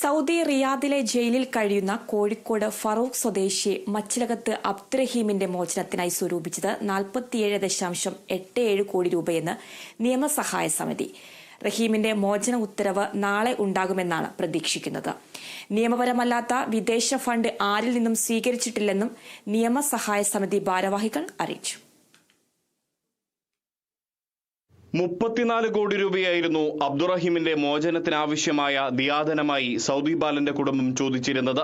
Saudi റിയാദിലെ ജയിലിൽ കഴിയുന്ന കോഴിക്കോട് ഫറൂഖ് സ്വദേശിയെ മച്ചിലകത്ത് അബ്ദുറഹീമിന്റെ മോചനത്തിനായി സ്വരൂപിച്ചത് നാൽപ്പത്തിയേഴ് ദശാംശം എട്ട് ഏഴ് കോടി രൂപയെന്ന് നിയമസഹായ സമിതി. റഹീമിന്റെ മോചന ഉത്തരവ് നാളെ ഉണ്ടാകുമെന്നാണ് പ്രതീക്ഷിക്കുന്നത്. നിയമപരമല്ലാത്ത വിദേശ ഫണ്ട് ആരിൽ നിന്നും സ്വീകരിച്ചിട്ടില്ലെന്നും നിയമസഹായ സമിതി ഭാരവാഹികൾ അറിയിച്ചു. മുപ്പത്തിനാല് കോടി രൂപയായിരുന്നു അബ്ദുറഹീമിന്റെ മോചനത്തിനാവശ്യമായ ദിയാദനമായി സൗദി ബാലന്റെ കുടുംബം ചോദിച്ചിരുന്നത്.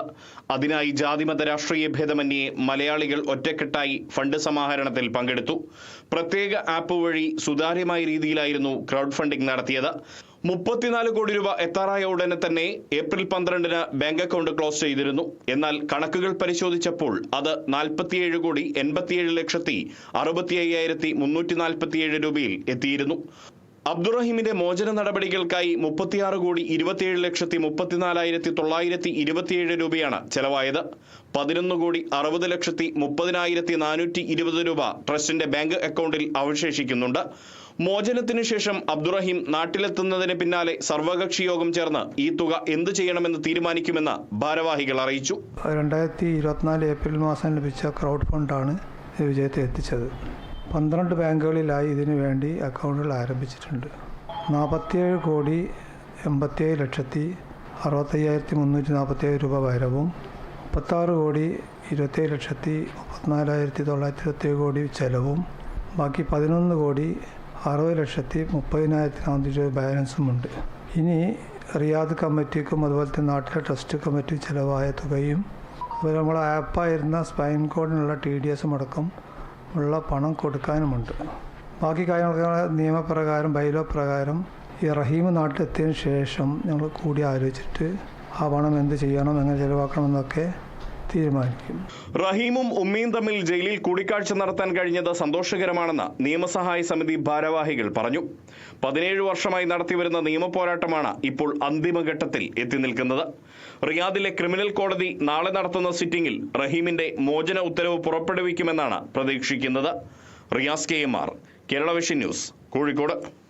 അതിനായി ജാതിമത രാഷ്ട്രീയ ഭേദമന്യേ മലയാളികൾ ഒറ്റക്കെട്ടായി ഫണ്ട് സമാഹരണത്തിൽ പങ്കെടുത്തു. പ്രത്യേക ആപ്പ് വഴി സുതാര്യമായ രീതിയിലായിരുന്നു ക്രൗഡ് ഫണ്ടിംഗ് നടത്തിയത്. മുപ്പത്തിനാല് കോടി രൂപ എത്താറായ ഉടനെ തന്നെ ഏപ്രിൽ പന്ത്രണ്ടിന് ബാങ്ക് അക്കൗണ്ട് ക്ലോസ് ചെയ്തിരുന്നു. എന്നാൽ കണക്കുകൾ പരിശോധിച്ചപ്പോൾ അത് നാൽപ്പത്തിയേഴ് കോടി എൺപത്തിയേഴ് ലക്ഷത്തി അറുപത്തി അയ്യായിരത്തി മുന്നൂറ്റി നാൽപ്പത്തിയേഴ് രൂപയിൽ എത്തിയിരുന്നു. അബ്ദുറഹീമിന്റെ മോചന നടപടികൾക്കായി മുപ്പത്തിയാറ് കോടി ഇരുപത്തിയേഴ് ലക്ഷത്തി മുപ്പത്തിനാലായിരത്തി തൊള്ളായിരത്തി ഇരുപത്തിയേഴ് രൂപയാണ് ചെലവായത്. പതിനൊന്ന് കോടി അറുപത് ലക്ഷത്തി മുപ്പതിനായിരത്തി നാനൂറ്റി ഇരുപത് രൂപ ട്രസ്റ്റിന്റെ ബാങ്ക് അക്കൗണ്ടിൽ അവശേഷിക്കുന്നുണ്ട്. മോചനത്തിനു ശേഷം അബ്ദുറഹീം നാട്ടിലെത്തുന്നതിന് പിന്നാലെ സർവകക്ഷി യോഗം ചേർന്ന് ഈ തുക എന്ത് ചെയ്യണമെന്ന് തീരുമാനിക്കുമെന്ന് ഭാരവാഹികൾ അറിയിച്ചു. രണ്ടായിരത്തി ഇരുപത്തിനാല് ഏപ്രിൽ മാസം ലഭിച്ച ക്രൗഡ് ഫണ്ടാണ് വിജയത്തെ എത്തിച്ചത്. പന്ത്രണ്ട് ബാങ്കുകളിലായി ഇതിനു വേണ്ടി അക്കൗണ്ടുകൾ ആരംഭിച്ചിട്ടുണ്ട്. നാൽപ്പത്തിയേഴ് കോടി എൺപത്തിയേഴ് ലക്ഷത്തി അറുപത്തയ്യായിരത്തി മുന്നൂറ്റി നാൽപ്പത്തിയേഴ് രൂപ വരവും മുപ്പത്താറ് കോടി ഇരുപത്തേഴ് ലക്ഷത്തി മുപ്പത്തിനാലായിരത്തി തൊള്ളായിരത്തി ഇരുപത്തേഴ് കോടി ചെലവും ബാക്കി പതിനൊന്ന് കോടി അറുപത് ലക്ഷത്തി മുപ്പതിനായിരത്തി നാനൂറ്റി രൂപ ബാലൻസുമുണ്ട്. ഇനി റിയാദ് കമ്മിറ്റിക്കും അതുപോലെ തന്നെ നാട്ടിലെ ട്രസ്റ്റ് കമ്മിറ്റിക്കും ചിലവായ തുകയും അതുപോലെ നമ്മളെ ആപ്പായിരുന്ന സ്പൈൻ കോഡിനുള്ള ടി ഡി എസും അടക്കം ഉള്ള പണം കൊടുക്കാനുമുണ്ട്. ബാക്കി കാര്യങ്ങളൊക്കെ നിയമപ്രകാരം ബൈലോ പ്രകാരം ഈ റഹീം നാട്ടിലെത്തിയതിന് ശേഷം ഞങ്ങൾ കൂടി ആലോചിച്ചിട്ട് ആ പണം എന്ത് ചെയ്യണം എങ്ങനെ ചിലവാക്കണമെന്നൊക്കെ തീരുമാനിക്കും. റഹീമും ഉമ്മയും തമ്മിൽ ജയിലിൽ കൂടിക്കാഴ്ച നടത്താൻ കഴിഞ്ഞത് സന്തോഷകരമാണെന്ന് നിയമസഹായ സമിതി ഭാരവാഹികൾ പറഞ്ഞു. പതിനേഴ് വർഷമായി നടത്തിവരുന്ന നിയമപോരാട്ടമാണ് ഇപ്പോൾ അന്തിമഘട്ടത്തിൽ എത്തി നിൽക്കുന്നത്. റിയാദിലെ ക്രിമിനൽ കോടതി നാളെ നടത്തുന്ന സിറ്റിംഗിൽ റഹീമിന്റെ മോചന ഉത്തരവ് പുറപ്പെടുവിക്കുമെന്നാണ് പ്രതീക്ഷിക്കുന്നത്. Riyas K M R Kerala vision news Kozhikode.